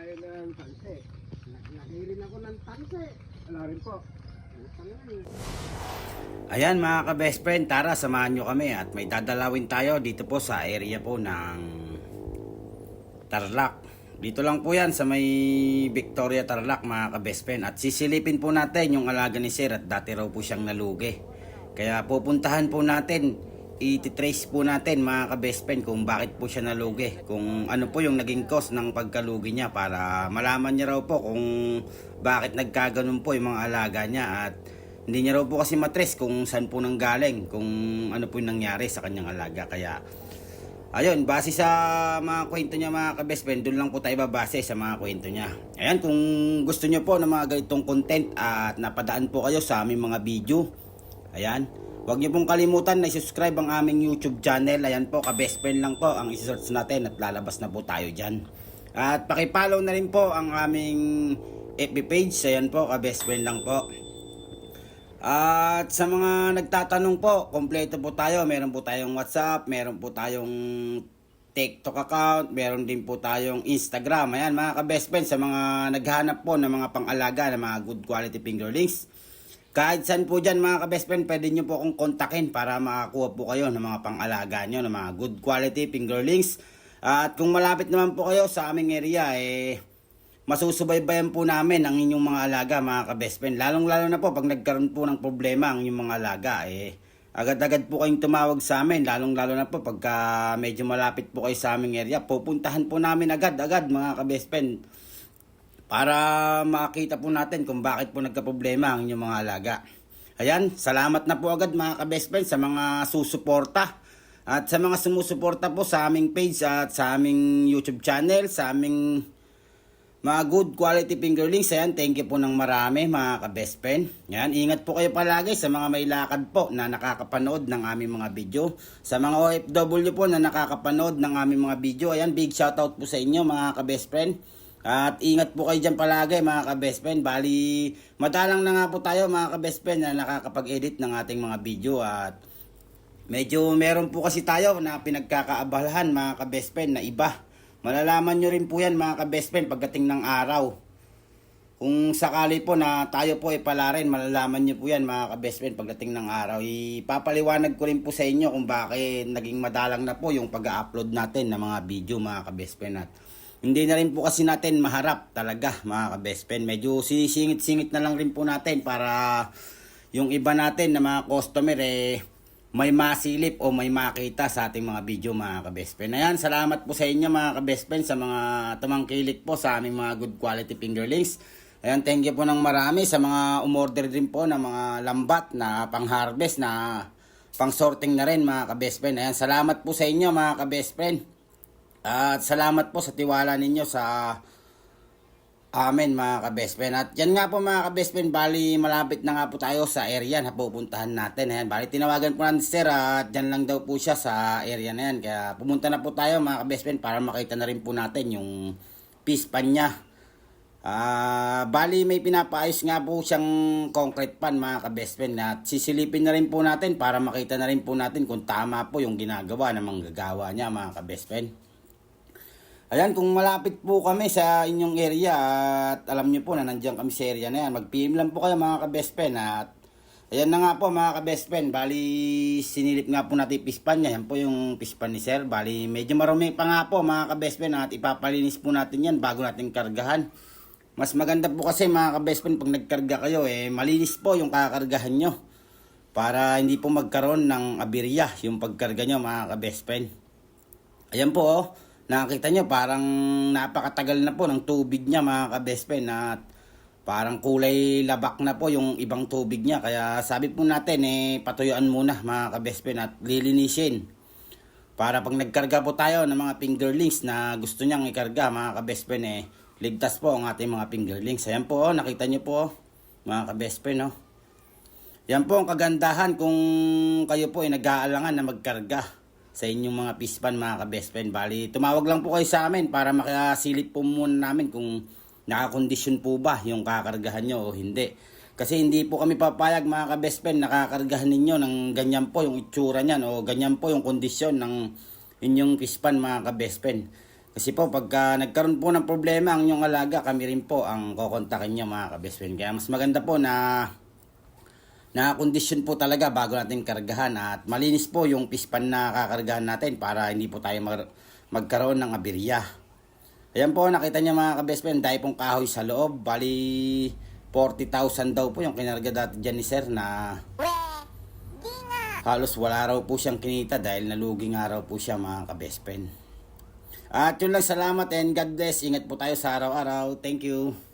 tayo ng tanse. Lagay rin ako ng tanse. Wala rin po. Ayan mga ka-best friend, tara samahan nyo kami at may dadalawin tayo dito po sa area po ng Tarlac. Dito lang po yan sa may Victoria Tarlac mga ka-best friend at sisilipin po natin yung alaga ni Sir at dati raw po siyang nalugi. Kaya pupuntahan po natin, ititrace po natin mga ka-best friend kung bakit po siya nalugi. Kung ano po yung naging cause ng pagkalugi niya para malaman niya raw po kung bakit nagkaganon po yung mga alaga niya at hindi niya raw po kasi matres kung saan po nang galing, kung ano po yung nangyari sa kanyang alaga. Kaya, ayun, base sa mga kwento niya mga ka-best friend, doon lang po tayo babase sa mga kwento niya. Ayan, kung gusto niyo po ng mga ganitong content at napadaan po kayo sa aming mga video, ayan, huwag niyo pong kalimutan na subscribe ang aming YouTube channel. Ayan po, ka-best friend lang po ang isi-search natin at lalabas na po tayo dyan. At pakipollow na rin po ang aming FB page. Ayan po, ka-best friend lang po. At sa mga nagtatanong po, kompleto po tayo. Meron po tayong WhatsApp, meron po tayong TikTok account, meron din po tayong Instagram. Ayan mga ka-best friend, sa mga naghanap po ng mga pang-alaga ng mga good quality fingerlings. Kahit saan po dyan mga ka-best friend, pwede nyo po akong kontakin para makakuha po kayo ng mga pang-alaga nyo, ng mga good quality fingerlings. At kung malapit naman po kayo sa aming area, eh, masusubaybayan po namin ang inyong mga alaga, mga ka-best friend. Lalong-lalo na po pag nagkaroon po ng problema ang inyong mga alaga, eh, agad-agad po kayong tumawag sa amin, lalong-lalo na po pagka medyo malapit po kayo sa aming area. Pupuntahan po namin agad-agad, mga ka-best friend, para makita po natin kung bakit po nagka-problema ang inyong mga alaga. Ayan, salamat na po agad mga ka-best friend sa mga susuporta. At sa mga sumusuporta po sa aming page at sa aming YouTube channel, sa aming mga good quality fingerlings, ayan, thank you po ng marami mga ka-best friend. Yan, ingat po kayo palagi sa mga may lakad po na nakakapanood ng aming mga video. Sa mga OFW po na nakakapanood ng aming mga video, ayan, big shoutout po sa inyo mga ka-best friend. At ingat po kayo dyan palagi mga ka-best friend. Bali, madalang na nga po tayo mga ka-best friend na nakakapag-edit ng ating mga video at medyo meron po kasi tayo na pinagkakaabalahan mga ka-best friend na iba. Malalaman nyo rin po yan mga ka-best friend pagdating ng araw. Kung sakali po na tayo po ay pala rin, malalaman nyo po yan mga ka-best friend pagdating ng araw. Ipapaliwanag ko rin po sa inyo kung bakit naging madalang na po yung pag-upload natin ng mga video mga ka-best friend. At hindi na rin po kasi natin maharap talaga mga ka-best friend. Medyo sisingit-singit na lang rin po natin para yung iba natin na mga customer eh may masilip o may makita sa ating mga video mga ka-best friend. Ayan, salamat po sa inyo mga ka-best friend sa mga tumangkilik po sa aming mga good quality fingerlings. Ayan, thank you po ng marami sa mga umorder din po ng mga lambat na pang-harvest na pang-sorting na rin mga ka-best friend. Ayan, salamat po sa inyo mga ka-best friend. At salamat po sa tiwala ninyo sa amin mga ka-best. At yan nga po mga ka-best bali malapit na nga po tayo sa area na pupuntahan natin. Ayan, bali tinawagan po natin si sir at dyan lang daw po siya sa area na yan. Kaya pumunta na po tayo mga ka-best para makita na rin po natin yung pispan niya. Ah, bali may pinapaayos nga po siyang concrete pan mga ka-best at sisilipin na rin po natin para makita na rin po natin kung tama po yung ginagawa ng manggagawa niya mga ka-best. Ayan, kung malapit po kami sa inyong area at alam niyo po na nandiyan kami sa area na yan, mag-PM lang po kayo mga ka-best friend at ayan na nga po mga ka-best friend, bali sinilip nga po natin pispan niya, yan po yung pispan ni sir, bali medyo marumi pa nga po mga ka-best friend at ipapalinis po natin yan bago natin kargahan. Mas maganda po kasi mga ka-best friend pag nagkarga kayo eh malinis po yung kakargahan nyo para hindi po magkaroon ng aberya yung pagkarga nyo mga ka-best friend. Ayan po oh. Nakita nyo, parang napakatagal na po ng tubig niya mga ka-best friend at parang kulay labak na po yung ibang tubig niya. Kaya sabi po natin, eh, patuyuan muna mga ka-best friend at lilinisin. Para pag nagkarga po tayo ng mga fingerlings na gusto niyang ikarga mga ka-best friend, eh, ligtas po ang ating mga fingerlings. Ayan po, oh, nakita nyo po, oh, mga ka-best friend. Oh. Yan po ang kagandahan kung kayo po ay nag-aalangan na magkarga sa inyong mga pispan mga ka-best friend. Bali, tumawag lang po kayo sa amin para makasilip po muna namin kung nakakondisyon po ba yung kakargahan nyo o hindi. Kasi hindi po kami papayag mga ka-best friend nakakargahan ninyo ng ganyan po yung itsura niyan o ganyan po yung kondisyon ng inyong pispan mga ka-best friend. Kasi po, pagka nagkaroon po ng problema ang inyong alaga, kami rin po ang kokontakin nyo mga ka-best friend. Kaya mas maganda po na nakakondisyon po talaga bago natin kargahan at malinis po yung pispan na kakargahan natin para hindi po tayo mag- magkaroon ng aberya. Ayan po, nakita niya mga ka-best friend, dahil pong kahoy sa loob, bali 40,000 daw po yung kinarga dati dyan ni sir na halos wala raw po siyang kinita dahil nalugi nga raw po siya mga ka-best friend. At yun lang, salamat and God bless. Ingat po tayo sa araw-araw. Thank you.